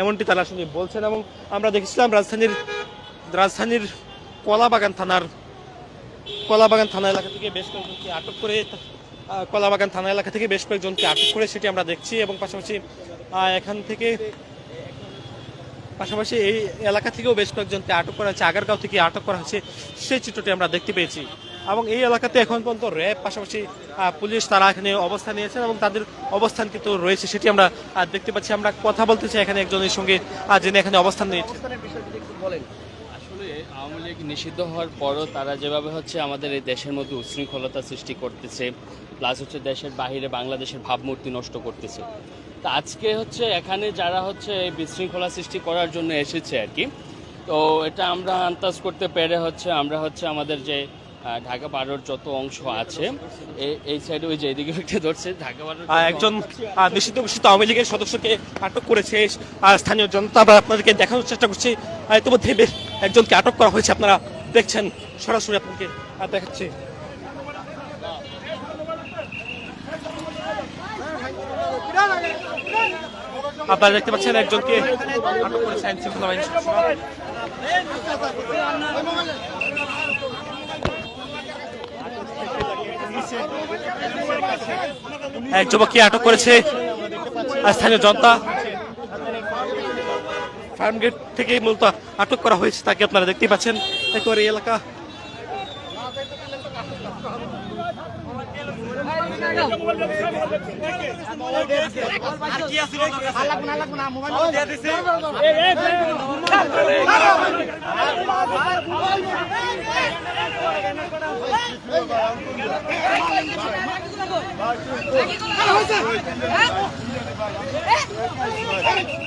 এমনটি তারা আসলে বলছেন এবং আমরা দেখেছিলাম রাজধানীর রাজধানীর কলাবাগান থানার, কলাবাগান থানা এলাকা থেকে বেশ কয়েকজনকে আটক করে কলাবাগান থানা এলাকা থেকে বেশ কয়েকজনকে আটক করে সেটি আমরা দেখছি এবং পাশাপাশি এখান থেকে পাশাপাশি এই এলাকা থেকেও বেশ কয়েকজনকে আটক করা হয়েছে, আগারগাঁও থেকে আটক করা হয়েছে, সেই চিত্রটি আমরা দেখতে পেয়েছি। এবং এই এলাকাতে এখন পর্যন্ত র্যাব পাশাপাশি পুলিশ তারা এখানে অবস্থান নিয়েছেন এবং তাদের অবস্থান কিন্তু রয়েছে সেটি আমরা দেখতে পাচ্ছি। আমরা কথা বলতে চাই এখানে একজনের সঙ্গে যিনি এখানে অবস্থান নিয়েছেন। আসলে আওয়ামী লীগ নিষিদ্ধ হওয়ার পরও তারা যেভাবে হচ্ছে আমাদের এই দেশের মধ্যে উচ্ছৃঙ্খলতা সৃষ্টি করতেছে প্লাস হচ্ছে দেশের বাইরে বাংলাদেশের ভাবমূর্তি নষ্ট করতেছে। তা আজকে হচ্ছে এখানে যারা হচ্ছে এই বিশৃঙ্খলা সৃষ্টি করার জন্য এসেছে আর কি তো এটা আমরা আন্দাজ করতে পেরে হচ্ছে আমরা হচ্ছে আমাদের যে ঢাকা বারোর যত অংশ আছে এই- সাইডে ওই যে এদিকে একটা ধরছে ঢাকা বারোর একজন নিষিদ্ধ ঘোষিত আওয়ামী লীগের সদস্যকে আটক করেছে স্থানীয় জনতা আমরা আপনাদেরকে দেখানোর চেষ্টা করছি। ইতিমধ্যে একজনকে আটক করা হয়েছে আপনারা দেখছেন সরাসরি আপনাকে দেখাচ্ছি। আপনারা দেখতে পাচ্ছেন একজনকে আটক করেছে আইন শৃঙ্খলা বাহিনীর এক যুবককে আটক করেছে স্থানীয় জনতা ফার্ম গেট থেকে মূলত আটক করা হয়েছে তাকে আপনারা দেখতেই পাচ্ছেন একেবারে এই এলাকা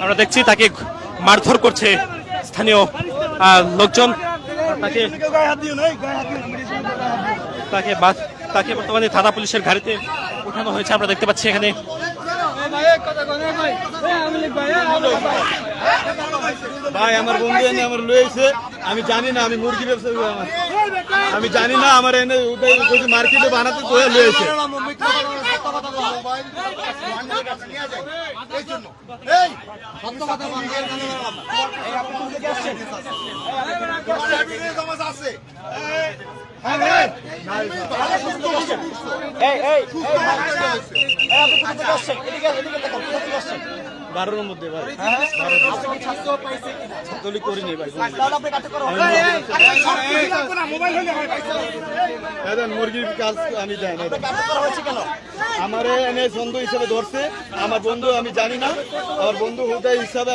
আমরা দেখছি তাকে মারধর করছে স্থানীয় লোকজন। তাকে তাকে তাকে বর্তমানে থানা পুলিশের গাড়িতে উঠানো হয়েছে। আমরা দেখতে পাচ্ছি এখানে। ভাই আমার বন্ধু এনে আমার লয়েছে আমি জানি না আমি মুরগি ব্যবসা করি আমার আমি জানি না আমার এনে মার্কেটে বানাতে তো লয়েছে বারোর মধ্যে ভাই ছাত্রলীগ করিনি ভাই মুরগির কাজ আমি যাই না আমার এনে বন্ধু হিসেবে ধরছে। আমার বন্ধু আমি জানি না। আমার বন্ধু হুদাই হিসাবে